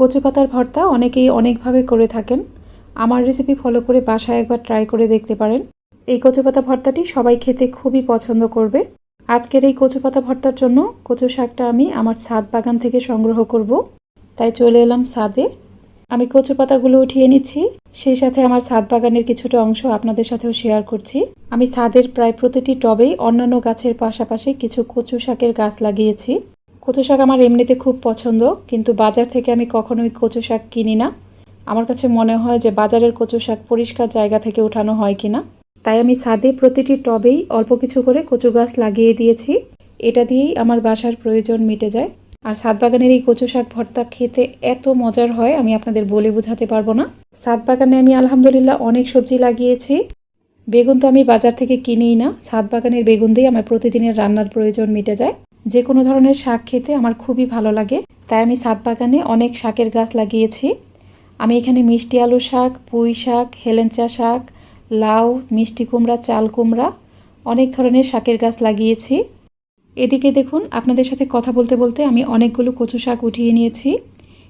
কচু পাতার ভর্তা অনেকেই অনেকভাবে করে থাকেন। আমার রেসিপি ফলো করে বাসায় একবার ট্রাই করে দেখতে পারেন। এই কচু পাতা ভর্তাটি সবাই খেতে খুবই পছন্দ করবে। আজকের এই কচু পাতা ভর্তার জন্য কচু শাকটা আমি আমার ছাদ বাগান থেকে সংগ্রহ করব। তাই চলে এলাম ছাদে আমি কচু পাতাগুলো উঠিয়ে নিচ্ছি। সেই সাথে আমার ছাদ বাগানের কিছুটা অংশ আপনাদের সাথেও শেয়ার করছি। আমি ছাদের প্রায় প্রতিটি টবেই অন্যান্য গাছের পাশাপাশি কিছু কচু শাকের গাছ লাগিয়েছি। কচু শাক আমার এমনিতে খুব পছন্দ, কিন্তু বাজার থেকে আমি কখনোই কচু শাক কিনি না। আমার কাছে মনে হয় যে বাজারের কচু শাক পরিষ্কার জায়গা থেকে উঠানো হয় কিনা। তাই আমি ছাদে প্রতিটি টবেই অল্প কিছু করে কচু গাছ লাগিয়ে দিয়েছি। এটা দিয়েই আমার বাসার প্রয়োজন মিটে যায়। আর ছাদ বাগানের এই কচু শাক ভর্তা খেতে এত মজার হয়, আমি আপনাদের বলে বোঝাতে পারব না। ছাদ বাগানে আমি আলহামদুলিল্লাহ অনেক সবজি লাগিয়েছি। বেগুন তো আমি বাজার থেকে কিনেই না ছাদ বাগানের বেগুন দিয়ে আমার প্রতিদিনের রান্নার প্রয়োজন মিটে যায়। যে কোনো ধরনের শাক খেতে আমার খুবই ভালো লাগে। তাই আমি ছাদ বাগানে অনেক শাকের গাছ লাগিয়েছি। আমি এখানে মিষ্টি আলু শাক, পুঁই শাক, হেলেঞ্চা শাক, লাউ, মিষ্টি কুমড়া, চাল কুমড়া, অনেক ধরনের শাকের গাছ লাগিয়েছি। এদিকে দেখুন, আপনাদের সাথে কথা বলতে বলতে আমি অনেকগুলো কচু শাক উঠিয়ে নিয়েছি।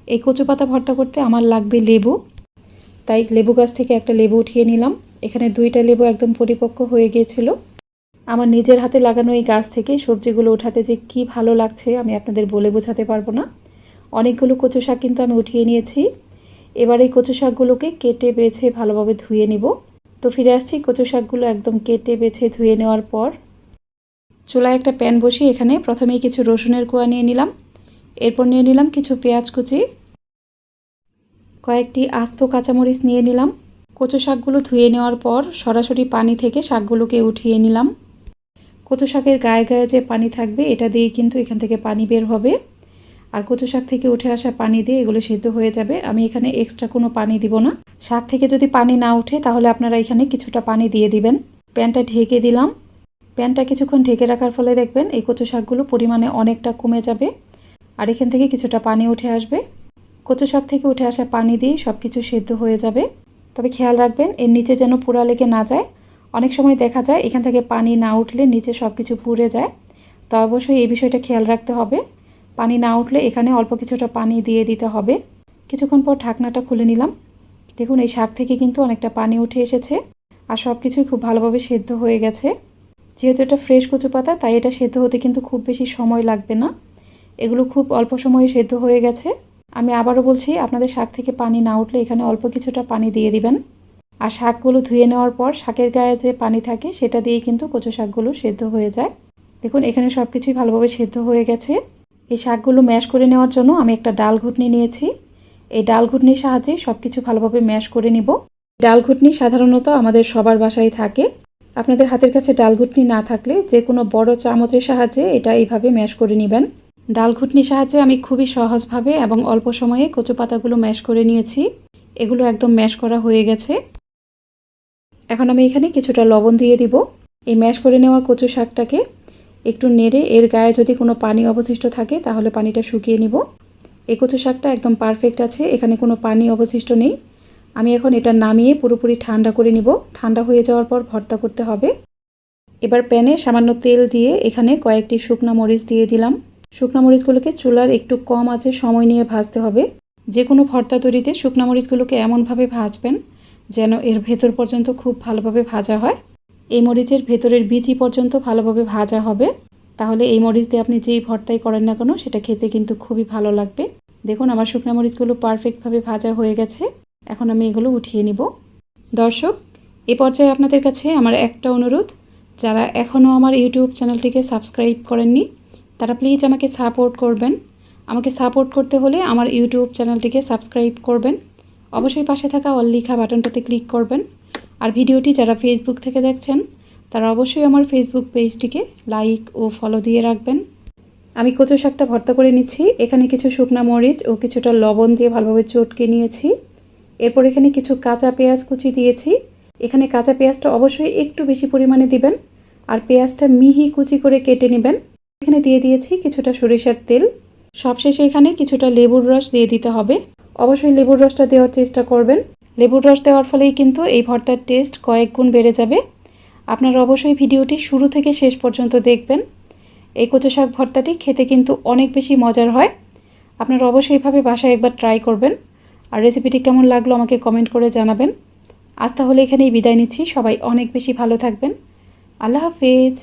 এই কচু পাতা ভর্তা করতে আমার লাগবে লেবু। তাই লেবু গাছ থেকে একটা লেবু উঠিয়ে নিলাম। এখানে দুইটা লেবু একদম পরিপক্ক হয়ে গিয়েছিল। আমার নিজের হাতে লাগানো এই গাছ থেকে সবজিগুলো উঠাতে যে কি ভালো লাগছে আমি আপনাদের বলে বোঝাতে পারব না। অনেকগুলো কচু শাক কিন্তু আমি উঠিয়ে নিয়েছি। এবার এই কচু শাকগুলোকে কেটে বেছে ভালোভাবে ধুয়ে নিব। তো ফিরে আসছি কচু শাকগুলো একদম কেটে বেছে ধুয়ে নেওয়ার পর। চুলায় একটা প্যান বসিয়ে এখানে প্রথমেই কিছু রসুনের কোয়া নিয়ে নিলাম। এরপর নিয়ে নিলাম কিছু পেঁয়াজ কুচি। কয়েকটি আস্ত কাঁচামরিচ নিয়ে নিলাম। কচু শাকগুলো ধুয়ে নেওয়ার পর সরাসরি পানি থেকে শাকগুলোকে উঠিয়ে নিলাম। কচু শাকের গায়ে গায়ে যে পানি থাকবে, এটা দিয়ে কিন্তু এখান থেকে পানি বের হবে। আর কচু শাক থেকে উঠে আসা পানি দিয়ে এগুলো সিদ্ধ হয়ে যাবে। আমি এখানে এক্সট্রা কোনো পানি দিব না। শাক থেকে যদি পানি না উঠে, তাহলে আপনারা এখানে কিছুটা পানি দিয়ে দিবেন। প্যানটা ঢেকে দিলাম। প্যানটা কিছুক্ষণ ঢেকে রাখার ফলে দেখবেন এই কচু শাকগুলো পরিমাণে অনেকটা কমে যাবে। আর এখান থেকে কিছুটা পানি উঠে আসবে। কচু শাক থেকে উঠে আসা পানি দিয়ে সব কিছু সেদ্ধ হয়ে যাবে। তবে খেয়াল রাখবেন, এর নিচে যেন পোড়া লেগে না যায়। অনেক সময় দেখা যায় এখান থেকে পানি না উঠলে নিচে সব কিছু পুড়ে যায়। তো অবশ্যই এই বিষয়টা খেয়াল রাখতে হবে। পানি না উঠলে এখানে অল্প কিছুটা পানি দিয়ে দিতে হবে। কিছুক্ষণ পর ঢাকনাটা খুলে নিলাম। দেখুন, এই শাক থেকে কিন্তু অনেকটা পানি উঠে এসেছে আর সব কিছুই খুব ভালোভাবে সেদ্ধ হয়ে গেছে। যেহেতু এটা ফ্রেশ কচু পাতা, তাই এটা সেদ্ধ হতে কিন্তু খুব বেশি সময় লাগবে না। এগুলো খুব অল্প সময়ে সেদ্ধ হয়ে গেছে। আমি আবারও বলছি, আপনাদের শাক থেকে পানি না উঠলে এখানে অল্প কিছুটা পানি দিয়ে দিবেন। আর শাকগুলো ধুয়ে নেওয়ার পর শাকের গায়ে যে পানি থাকে সেটা দিয়েই কিন্তু কচু শাকগুলো সেদ্ধ হয়ে যায়। দেখুন, এখানে সব কিছুই ভালোভাবে সেদ্ধ হয়ে গেছে। এই শাকগুলো ম্যাশ করে নেওয়ার জন্য আমি একটা ডাল ঘুটনি নিয়েছি। এই ডাল ঘুটনির সাহায্যে সব কিছু ভালোভাবে ম্যাশ করে নিব। ডাল ঘুটনি সাধারণত আমাদের সবার বাসায় থাকে। আপনাদের হাতের কাছে ডাল ঘুটনি না থাকলে যে কোনো বড় চামচের সাহায্যে এটা এইভাবে ম্যাশ করে নেবেন। ডাল ঘুটনির সাহায্যে আমি খুবই সহজভাবে এবং অল্প সময়ে কচু পাতাগুলো ম্যাশ করে নিয়েছি। এগুলো একদম ম্যাশ করা হয়ে গেছে। এখন আমি এখানে কিছুটা লবণ দিয়ে দিব। এই ম্যাশ করে নেওয়া কচু শাকটাকে একটু নেড়ে এর গায়ে যদি কোনো পানি অবশিষ্ট থাকে তাহলে পানিটা শুকিয়ে নিব। এই কচু শাকটা একদম পারফেক্ট আছে, এখানে কোনো পানি অবশিষ্ট নেই। আমি এখন এটা নামিয়ে পুরোপুরি ঠান্ডা করে নিব। ঠান্ডা হয়ে যাওয়ার পর ভর্তা করতে হবে। এবার প্যানে সামান্য তেল দিয়ে এখানে কয়েকটি শুকনা মরিচ দিয়ে দিলাম। শুকনা মরিচগুলোকে চুলার একটু কম আছে সময় নিয়ে ভাজতে হবে। যে কোনো ভর্তা তৈরিতে শুকনা মরিচগুলোকে এমনভাবে ভাজবেন যেন এর ভেতর পর্যন্ত খুব ভালোভাবে ভাজা হয়। এই মরিচের ভেতরের বিচি পর্যন্ত ভালোভাবে ভাজা হবে। তাহলে এই মরিচ দিয়ে আপনি যেই ভর্তাই করেন না কেন, সেটা খেতে কিন্তু খুবই ভালো লাগবে। দেখুন, আমার শুকনা মরিচগুলো পারফেক্টভাবে ভাজা হয়ে গেছে। এখন আমি এগুলো উঠিয়ে নিব। দর্শক, এ পর্যায়ে আপনাদের কাছে আমার একটা অনুরোধ। যারা এখনও আমার ইউটিউব চ্যানেলটিকে সাবস্ক্রাইব করেননি, তারা প্লিজ আমাকে সাপোর্ট করবেন। আমাকে সাপোর্ট করতে হলে আমার ইউটিউব চ্যানেলটিকে সাবস্ক্রাইব করবেন। অবশ্যই পাশে থাকা অল লিখা বাটনটাতে ক্লিক করবেন। আর ভিডিওটি যারা ফেসবুক থেকে দেখছেন, তারা অবশ্যই আমার ফেসবুক পেজটিকে লাইক ও ফলো দিয়ে রাখবেন। আমি কচু শাকটা ভর্তা করে নিচ্ছি। এখানে কিছু শুকনা মরিচ ও কিছুটা লবণ দিয়ে ভালোভাবে চটকে নিয়েছি। এরপর এখানে কিছু কাঁচা পেঁয়াজ কুচি দিয়েছি। এখানে কাঁচা পেঁয়াজটা অবশ্যই একটু বেশি পরিমাণে দিবেন। আর পেঁয়াজটা মিহি কুচি করে কেটে নেবেন। এখানে দিয়ে দিয়েছি কিছুটা সরিষার তেল। সবশেষে এখানে কিছুটা লেবুর রস দিয়ে দিতে হবে। অবশ্যই লেবুর রসটা দেওয়ার চেষ্টা করবেন। লেবুর রস দেওয়ার ফলেই কিন্তু এই ভর্তার টেস্ট কয়েক গুণ বেড়ে যাবে। আপনারা অবশ্যই ভিডিওটি শুরু থেকে শেষ পর্যন্ত দেখবেন। এই কচু শাক ভর্তাটি খেতে কিন্তু অনেক বেশি মজার হয়। আপনারা অবশ্যই এভাবে বাসায় একবার ট্রাই করবেন। আর রেসিপিটি কেমন লাগল আমাকে কমেন্ট করে জানাবেন। আজ তাহলে এখানেই বিদায় নিচ্ছি। সবাই অনেক বেশি ভালো থাকবেন। আল্লাহ হাফেজ।